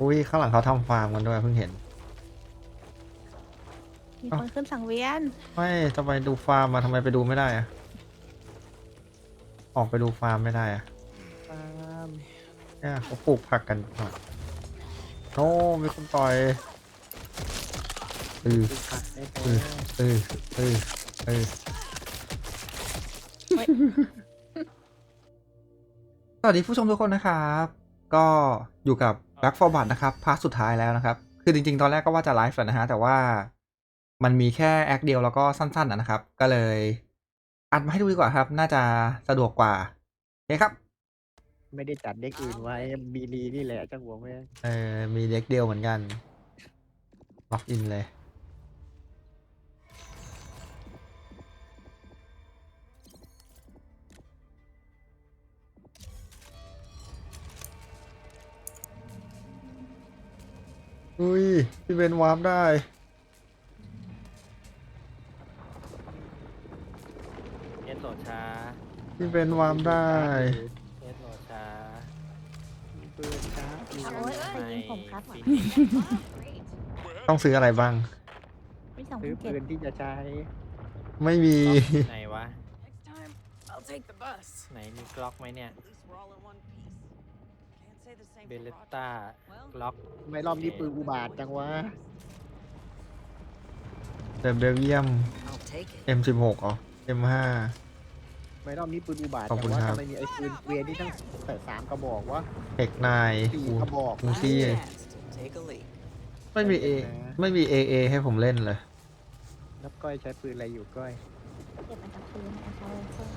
อุ้ยข้างหลังเขาทำฟาร์มกันด้วยเพิ่งเห็น มีคนขึ้นสังเวียน ไม่จะไปดูฟาร์มมาทำไมไปดูไม่ได้อะออกไปดูฟาร์มไม่ได้อะฟาร์มเนี่ยเขาปลูกผักกันอะโอ้มีคนต่อยเออปลูกผักได้เออเออเออเออเฮ้ย สวัสดีผู้ชมทุกคนนะครับ ก็อยู่กับ Back for b u d นะครับพาร์ทสุดท้ายแล้วนะครับ คือจริง ๆ ตอนแรกก็ว่าจะไลฟ์แหละนะฮะ แต่ว่ามันมีแค่แอคเดียวแล้วก็สั้นๆนะนะครับ ก็เลยอัดมาให้ดูดีกว่าครับ น่าจะสะดวกกว่าโอเคครับ ไม่ได้จัดเด็กอื่นไว้บีรีนี่แหละจังหวะแม่งเออมีเด็กเดียวเหมือนกันล็อกอินเลย อุ้ย พี่เบนวาร์ปได้ เอสโหลดช้าพี่เบนวาร์ปได้ เอสโหลดช้าปืนช้าปืนโอ้ยใครยิงผมครับ ฟินต้องซื้ออะไรบ้าง มีสองซื้อเก็ปืบนที่จะใช้ ไม่มี ไหนวะ Next time, I'll take the bus. ไหนมีกล็อกไหมเนี่ย At least we're all in one เบ for เล Roger. ต้ากล็อกไม่รอบนี้ปืนอุบาทจังวะเดบเบลเยียม I'll take it. M16 อ๋อ M5 ไม่รอบนี้ปืนอุบาทขอบจัคุณงวะครับ ทำไมมีไอ้ปืนเกวียนนี่ตั้งแต่สามกระบอกวะ เอกนายสี่กระบอก อูซี่ Chance to take a leak. ไม่มี A ไม่มี AA ให้ผมเล่นเลย นับก้อยใช้ปืนอะไรอยู่ก้อยเก็บมาจากพื้นแอร์ฟอร์เซอร์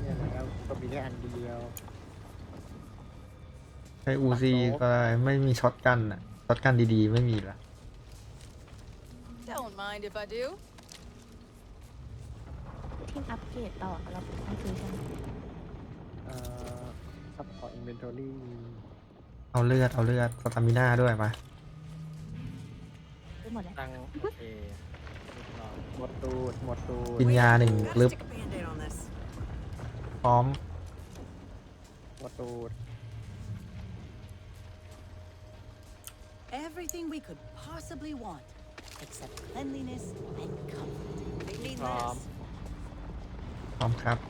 เนี่ยแล้วก็มีแค่อันเดียว ใช้อูซีก็ได้ไม่มีช็อตกันอะช็อตกันดีๆ ไม่มีละ Don't mind if I do. ที่อัปเกรดต่อเราต้องซื้อใช่ไหมเอ่อซัพพอร์ตอินเวนทอรี่เอาเลือด เอาเลือดสตามิน่าด้วยมาซื้อหมดแล้วตั้งโอเคเรียบร้อยหมดตูดหมดตูดกินยาหนึ่ง Gotta ลึบ stick a band-aid on this. พร้อมหมดตูด Everything we could possibly want, except cleanliness and comfort. They need um. less. Um, cap.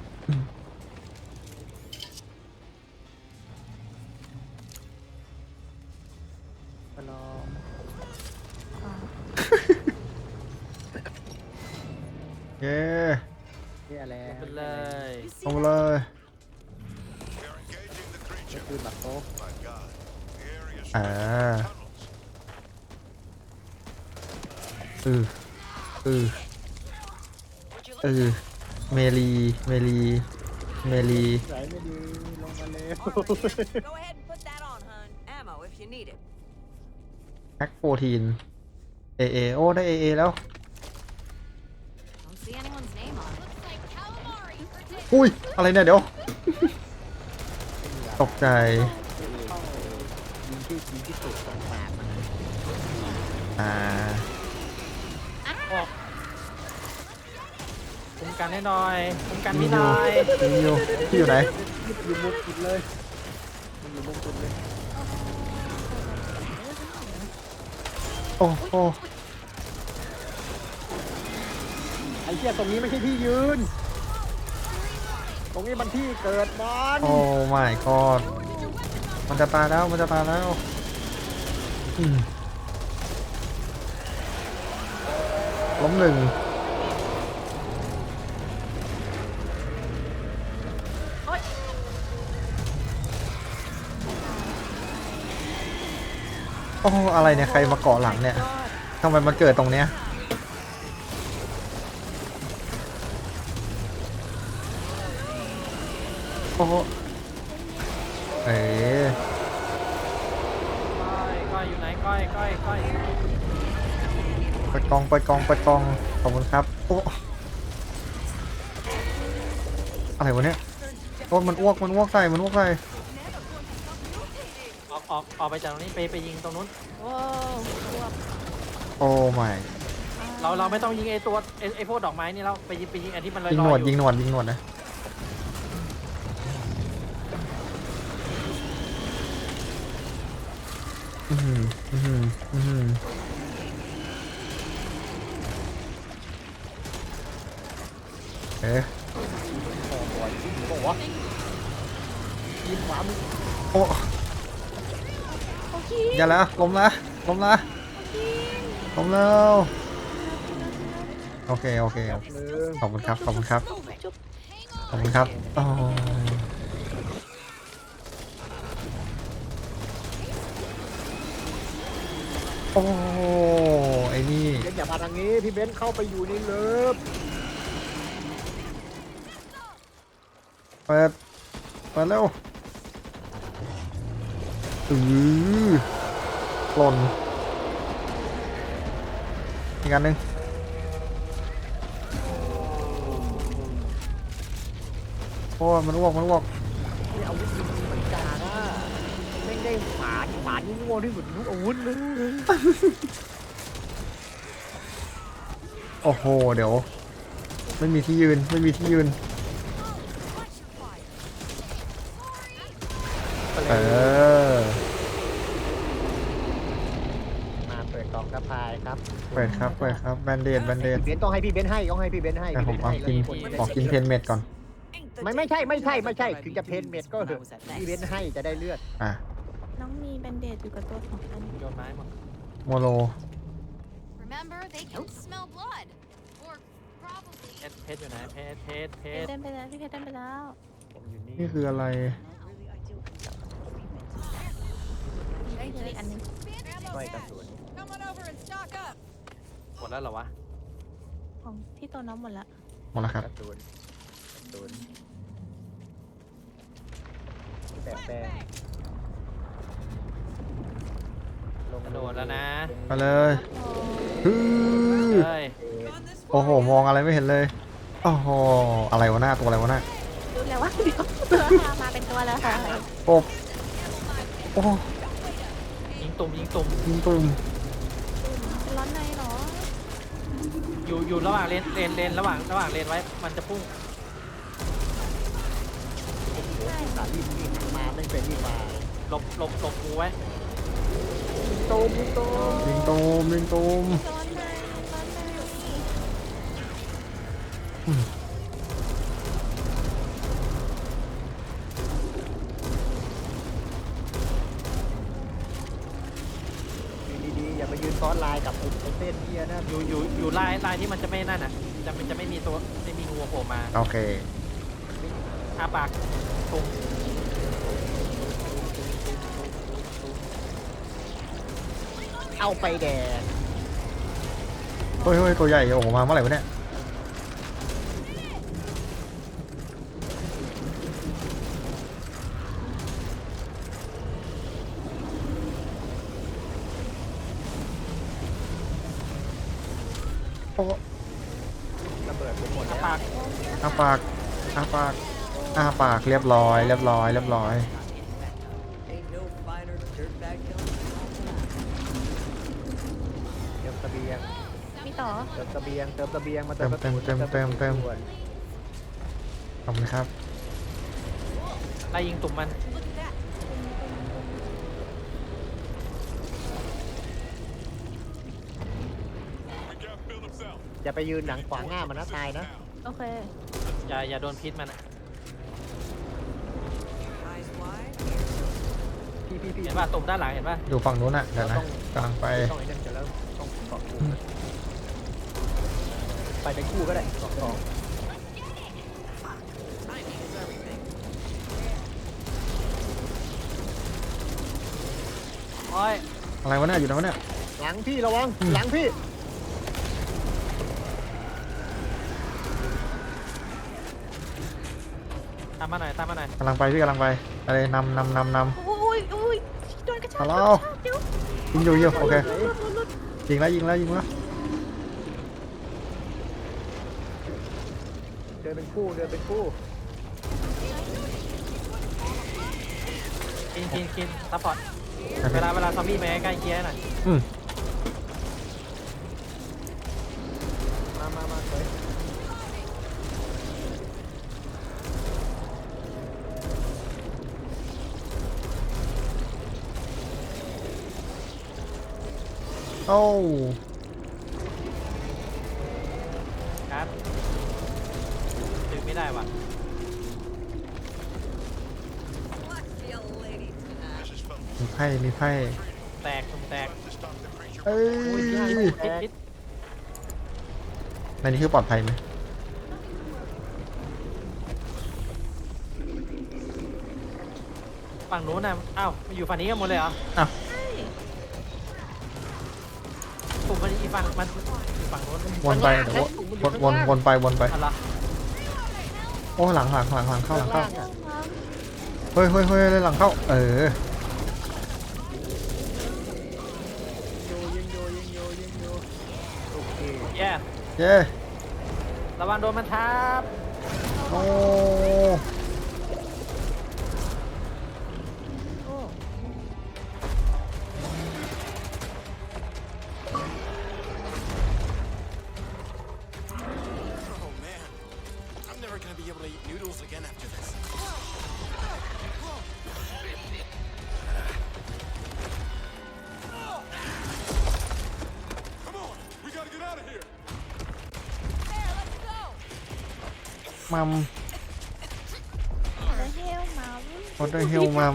เออเออเออเมลีเมลีเมลีไหลไม่ดีลงมาเร็ว All right, Go ahead and put that on, hun. Ammo if you need it. แพ็กโปรตีน AA โอ้ได้ AA แล้ว Don't see anyone's name on it. อุ้ย อะไรเนี่ย เดี๋ยว ตกใจ ยิงที่ยิงที่สุดตรงปากมันอ่า คุ้มกันให้หน่อยคุ้มกันให้หน่อยพี่อยู่พี่อยู่ไหนอยู่มุมสุดเลยมันอยู่มุมสุดเลยโอ้โหไอ้เหี้ยตรงนี้ไม่ใช่ที่ยืน ตรงนี้มันที่เกิดบอลโอ้ my god มันจะตายแล้วมันจะตายแล้วอืม ล้มหนึ่งโอ้อะไรเนี่ย ใครมาเกาะหลังเนี่ยทำไมมันเกิดตรงเนี้ยโอ้เอ๋ก้อยก้อยอยู่ไหนก้อยก้อยก้อย ปิดกองเปิดกองเปิดกองขอบคุณครับโอ้อะไรวะเนี่ยโอ้มันอ้วกมันอ้วกใส่มันอ้วกใส่ออกออกออกไปจากตรงนี้ไปไปยิงตรงนู้นโอ้รวบโอ้ไม่เราเราไม่ต้องยิงไอตัวไอไอพวกดอกไม้นี่เราไปยิงไปยิงอันที่มันลอยยิงๆหนวดอยู่ยิงหนวดยิงหนวดนะโอืมอืมอืม เอ๊ะคอบ่อยจริงบอกวะยิงขวามือโอ้โอเคอย่าละล้มละล้มละล้มแล้วโอเคโอเคหนึ่งขอบคุณครับขอบคุณครับจุ๊บขอบคุณครับอ๋อโอ้ไอ้นี่เบนอย่ามาทางนี้พี่เบนเข้าไปอยู่ในเลิฟ เปิดเปิดเร็วอือหล่นอีกอันหนึ่งโอ้ยมันอ้วกมันอ้วกนี่อาวุธมันเหมือนกาอะแม่งได้ขวานขวานนี่โง่ที่สุดทุกอาวุธเลยโอ้โห เดี๋ยว ไม่มีที่ยืน ไม่มีที่ยืน เออ มาเปิดกล่องกระพายครับ เปิดครับเปิดครับแบนเดดแบนเดดพี่เบนต้องให้พี่เบนให้ต้องให้พี่เบนให้แต่ผมขอพี่กินเบนให้ขอกินเพนเม็ดก่อน ไม่ไม่ใช่ไม่ใช่ไม่ใช่ถึงจะเพนเม็ดก็เถอะพี่เบนให้จะได้เลือดอะน้องมีแบนเดดอยู่กับตัวสองอันโยนไม้มาโมโล Remember, they can smell blood. Or probably. เพชรเพชรอยู่ไหนเพชรเพชรเพเพชชรรเดินไปแล้วพี่เพชรเดินไปแล้วผมอยู่นี่นี่คืออะไรนี่คืออีกอันหนึงก้อยกระสุน Come on over and stock up. หมดแล้วเหรอวะของที่ตัวน้องหมดละหมดแล้วครับกระสุนกระสุนแปะแปะลงกระโดดแล้วนะไปเลยฮือเฮ้ยโอ้โห มองอะไรไม่เห็นเลย โอ้โห อะไรวะหน้าตัวอะไรวะหน้ารู้แล้วว่าเดี๋ยวมาเป็นตัวแล้วค่ะกบโอ้ยิงตุ่มยิงตุ่มยิงตุ่ม ร้อนในเหรอ อยู่อยู่ระหว่างเลนเลนเลนระหว่างระหว่างเลนไว้ มันจะพุ่งสารีบรีบมาไม่เป็นรีบมาหลบหลบหลบงูไว้ตูมตูมยิงตุ่มยิงตุ่มร้อนในร้อนในยืนดีๆอย่าไปยืนซ้อนลายกับไอ้ไอ้ เส้นเนี้ยนะอยู่อยู่อยู่ลายลายที่มันจะไม่นั่นอะ จะมันจะไม่มีตัวไม่มีงูโผล่มาโอเคอาปากตุ่มเอาไปแดงเฮ้ยเฮ้ยตัวใหญ่โอ้โหมาเมื่อไหร่วะเนี่ย โอ้ระเบิดผมหมดอาแล้วปากอาปากอาปากอาปากเรียบร้อย เรียบร้อย เรียบร้อย Ain't no finer dirtbag killing. เติมเสบียงมีต่อเติมเสบียงเติมเสบียงมาเติมเติมเติมเติมเติมด่วนขอบคุณครับ ไล่ยิงตุ่มมัน อย่าไปยืนหนังขวางหน้ามันนะตายนะ โอเค อย่าอย่าโดนพิษมันอะ Eyes wide. พี่พี่พี่เห็นป่ะตุ่มด้านหลังเห็นป่ะ อยู่ฝั่งนู้นน่ะเดี๋ยวนะกำลังไปต้องไอ้นั่นจะเริ่มต้องเกาะกลุ่มไปเป็นคู่ก็ได้สองสอง Timing is everything. โอ้ยอะไรวะเนี่ยอยู่ไหนวะเนี่ยหลังพี่ระวังอืมหลังพี่ามมาหน่อยตามมาหน่อยกำลังไปพี่กำลังไปอะไรนำนำนำนอุ้ยอุ้ยโดนกระชากฮัลโหล โดนกระชากเดี๋ยวำยิงอยู่ยิงอยู่โอเคหลุดหลุดหลุดยิงแล้วยิงแล้วยิงแล้วเดินเป็นคู่เดินเป็นคู่กินกินกินซัพพอร์ตโอเคเวลาเวลาซอมบี้มาใกล้ๆเคลียร์หน่อยอืม มามามาเลย โอ้ครับดึงไม่ได้ว่ะ มีไพ่มีไพ่แตกตุ่มแตกเอ้ยพิษพิษในนี้คือปลอดภัยไหมฝั่งนู้นน่ะอ้าวมาอยู่ฝั่งนี้กันหมดเลยเหรอ อ้าว กลุ่มมันอีกฝั่งมันอยู่ฝั่งนู้นวนไปเดี๋ยววนวนวนไปวนไปอะไรโอ้หลังหลังหลังหลังเข้าหลังเข้าข้างล่างอะเฮ้ยเฮ้ยเฮ้ยหลังเข้า เออโยยิงโยยิงโยยิงโยโอเคแย่เย้ระวังโดนมันทับโอ้ noodles again after this. Come on, we gotta get out of here. มัมแล้วเฮลมาโคตรเฮลมั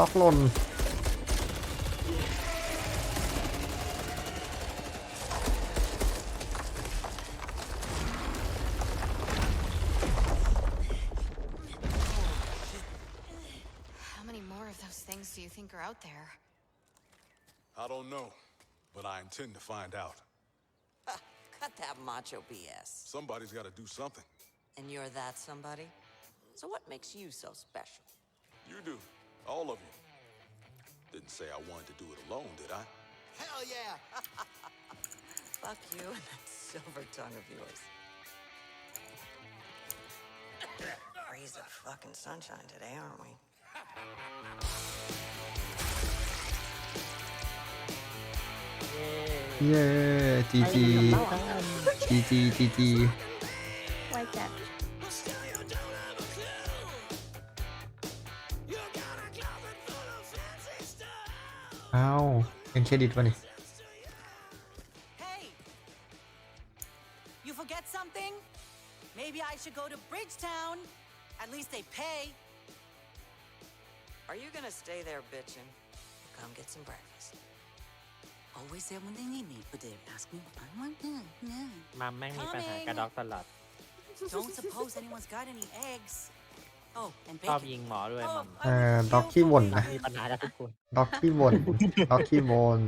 ล็อกหล่น How many more of those things do you think are out there? I don't know, but I intend to find out. Cut that macho BS. Somebody's gotta do something. And you're that somebody? So what makes you so special? You do, All of you. Didn't say I wanted to do it alone, did I? Hell yeah! Fuck you and that silver tongue of yours. Rays of fucking sunshine today, aren't we? Yeah, GG. GG, GG. Like that. อ้าวเป็นเครดิตวะนี่ Hey! You forget something? Maybe I should go to Bridgetown. At least they pay. Are you gonna stay there bitching? Come get some breakfast. Always there when they need me, but they ask me if I want them. No. มัมแม่งมีปัญหากับด็อกตลอด Don't suppose anyone's got any eggs. Oh, and ชอบ bacon. ยิงหมอด้วยมัมเอ่อด็อกขี้บ่นนะมีปัญหากับทุกคนด็อกขี้บ่นด็อกขี้บ่น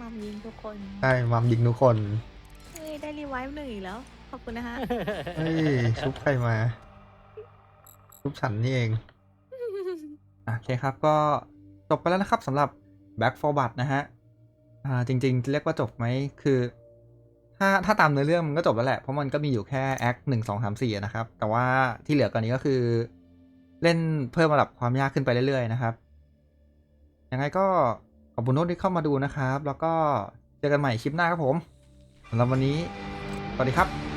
มัมยิงทุกคนใช่มัมยิงทุกคนเฮ้ยได้รีไวฟ์หนึ่งอีกแล้ว ขอบคุณนะคะเฮ้ยชุบใครมา ชุบฉันนี่เองโอเคครับก็จบไปแล้วนะครับสำหรับ Back for Blood นะฮะ อ่าจริง ๆ เรียกว่าจบไหมคือ ถ้าถ้าตามเนื้อเรื่องมันก็จบแล้วแหละ เพราะมันก็มีอยู่แค่แอคหนึ่งสองสามสี่นะครับ แต่ว่าที่เหลือกว่านี้ก็คือ เล่นเพิ่มระดับความยากขึ้นไปเรื่อยๆนะครับ ยังไงก็ขอบคุณโน้ตที่เข้ามาดูนะครับ แล้วก็เจอกันใหม่คลิปหน้าครับผมสำหรับวันนี้ สวัสดีครับ